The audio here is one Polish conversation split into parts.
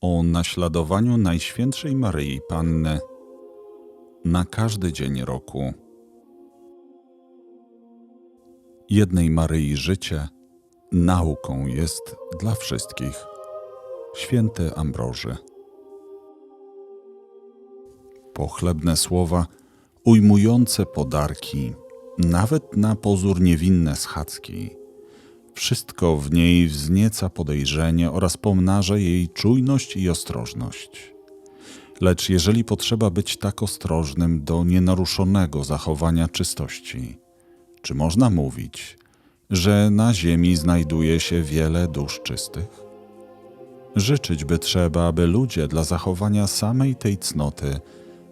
o naśladowaniu Najświętszej Maryi Panny na każdy dzień roku. Jednej Maryi życie nauką jest dla wszystkich. Święty Ambroży. Pochlebne słowa ujmujące podarki, nawet na pozór niewinne schadzki. Wszystko w niej wznieca podejrzenie oraz pomnaża jej czujność i ostrożność. Lecz jeżeli potrzeba być tak ostrożnym do nienaruszonego zachowania czystości, czy można mówić, że na ziemi znajduje się wiele dusz czystych? Życzyć by trzeba, aby ludzie dla zachowania samej tej cnoty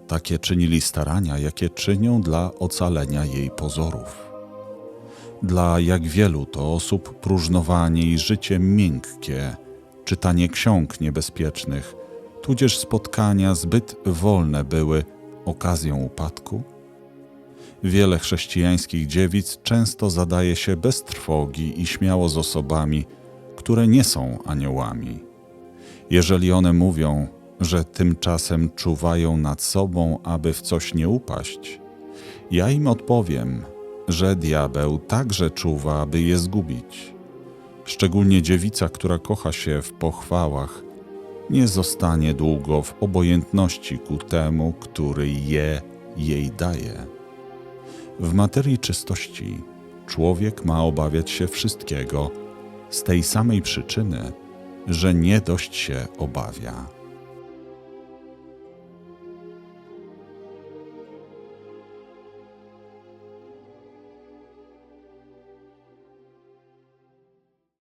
takie czynili starania, jakie czynią dla ocalenia jej pozorów. Dla jak wielu to osób próżnowanie i życie miękkie, czytanie ksiąg niebezpiecznych, tudzież spotkania zbyt wolne były okazją upadku? Wiele chrześcijańskich dziewic często zadaje się bez trwogi i śmiało z osobami, które nie są aniołami. Jeżeli one mówią, że tymczasem czuwają nad sobą, aby w coś nie upaść, ja im odpowiem, że diabeł także czuwa, aby je zgubić. Szczególnie dziewica, która kocha się w pochwałach, nie zostanie długo w obojętności ku temu, który je jej daje. W materii czystości człowiek ma obawiać się wszystkiego z tej samej przyczyny, że nie dość się obawia.